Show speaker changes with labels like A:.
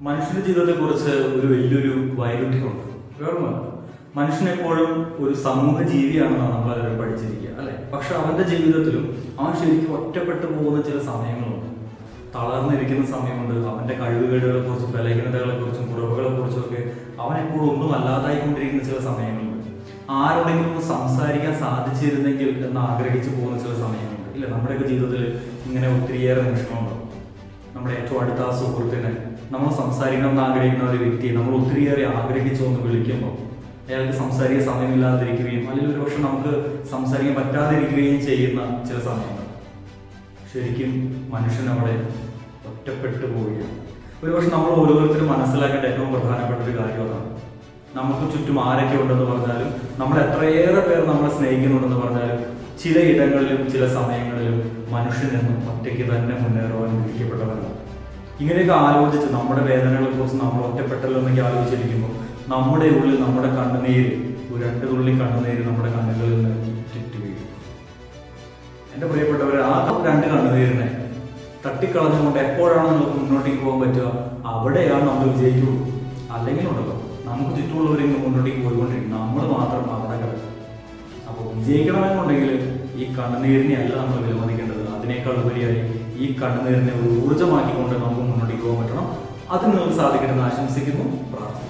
A: മനുഷ്യന്റെ ജീവിതത്തെ കുറിച്ച് ഒരു വലിയൊരു വൈരുദ്ധ്യമുണ്ട് വേറൊന്നും മനുഷ്യനെപ്പോഴും ഒരു സമൂഹ ജീവിയാണെന്നാണ് നമ്മൾ എല്ലാവരും പഠിച്ചിരിക്കുക അല്ലെ? പക്ഷെ അവന്റെ ജീവിതത്തിലും അവൻ ശരിക്കും ഒറ്റപ്പെട്ടു പോകുന്ന ചില സമയങ്ങളുണ്ട്. തളർന്നിരിക്കുന്ന സമയമുണ്ട്. അവന്റെ കഴിവുകേടുകളെ കുറിച്ചും ബലഹീനതകളെ കുറിച്ചും കുറവുകളെ കുറിച്ചും ഒക്കെ അവൻ എപ്പോഴും ഒന്നും അല്ലാതായിക്കൊണ്ടിരിക്കുന്ന ചില സമയങ്ങളുണ്ട്. ആരോടെങ്കിലും സംസാരിക്കാൻ സാധിച്ചിരുന്നെങ്കിൽ എന്ന് ആഗ്രഹിച്ചു പോകുന്ന ചില സമയങ്ങളുണ്ട്. ഇല്ല നമ്മുടെയൊക്കെ ജീവിതത്തിൽ ഇങ്ങനെ ഒത്തിരിയേറെ നിമിഷങ്ങളുണ്ട്. നമ്മുടെ ഏറ്റവും അടുത്ത ആ സുഹൃത്തിനെ നമ്മൾ സംസാരിക്കണം എന്ന് ആഗ്രഹിക്കുന്ന ഒരു വ്യക്തിയെ നമ്മൾ ഒത്തിരിയേറെ ആഗ്രഹിച്ചു എന്ന് വിളിക്കുമ്പോൾ അയാൾക്ക് സംസാരിക്കാൻ സമയമില്ലാതിരിക്കുകയും അല്ലെങ്കിൽ ഒരു പക്ഷെ നമുക്ക് സംസാരിക്കാൻ പറ്റാതിരിക്കുകയും ചെയ്യുന്ന ചില സമയങ്ങൾ. ശരിക്കും മനുഷ്യൻ അവിടെ ഒറ്റപ്പെട്ടു പോവുകയാണ്. ഒരുപക്ഷെ നമ്മൾ ഓരോരുത്തരും മനസ്സിലാക്കേണ്ട ഏറ്റവും പ്രധാനപ്പെട്ട ഒരു കാര്യം അതാണ്. നമുക്ക് ചുറ്റും ആരൊക്കെ ഉണ്ടെന്ന് പറഞ്ഞാലും നമ്മൾ എത്രയേറെ പേർ നമ്മളെ സ്നേഹിക്കുന്നുണ്ടെന്ന് പറഞ്ഞാലും ചില ഇടങ്ങളിലും ചില സമയങ്ങളിലും മനുഷ്യൻ എന്നും ഒറ്റയ്ക്ക് തന്നെ മുന്നേറുവാൻ വിധിക്കപ്പെട്ടവരാണ് ഇങ്ങനെയൊക്കെ ആലോചിച്ച് നമ്മുടെ വേദനകളെ കുറിച്ച് നമ്മൾ ഒറ്റപ്പെട്ടല്ലോ എന്നൊക്കെ ആലോചിച്ചിരിക്കുമ്പോൾ നമ്മുടെ ഉള്ളിൽ നമ്മുടെ കണ്ണുനീര് ഒരു രണ്ട് തുള്ളി കണ്ണുനീര് നമ്മുടെ കണ്ണുകളിൽ നിന്ന് ചുറ്റി വീഴും. എന്റെ പ്രിയപ്പെട്ടവർ ആ രണ്ട് കണ്ണുനീരിനെ തട്ടിക്കളഞ്ഞുകൊണ്ട് എപ്പോഴാണ് നമുക്ക് മുന്നോട്ടേക്ക് പോകാൻ പറ്റുക? അവിടെയാണ് നമ്മൾ വിജയിക്കുള്ളൂ. അല്ലെങ്കിൽ ഉണ്ടല്ലോ നമുക്ക് ചുറ്റുമുള്ളവരെങ്കിലും മുന്നോട്ടേക്ക് പോയിക്കൊണ്ടിരിക്കും. നമ്മൾ മാത്രം അവിടെ കിടക്കും. അപ്പോൾ വിജയിക്കണമെന്നുണ്ടെങ്കിൽ ഈ കണ്ണുനീരിനെ അല്ല നമ്മൾ വിലമതിക്കേണ്ടത്. അതിനേക്കാൾ ഉപരിയായി ഈ കണ്ണുനീരിനെ ഒരു ഊർജമാക്കിക്കൊണ്ട് നമുക്ക് മുന്നോട്ടേക്ക് പോകാൻ പറ്റണം. അത് നിങ്ങൾക്ക് സാധിക്കണമെന്ന് ആശംസിക്കുന്നു. പ്രാർത്ഥിക്കുന്നു.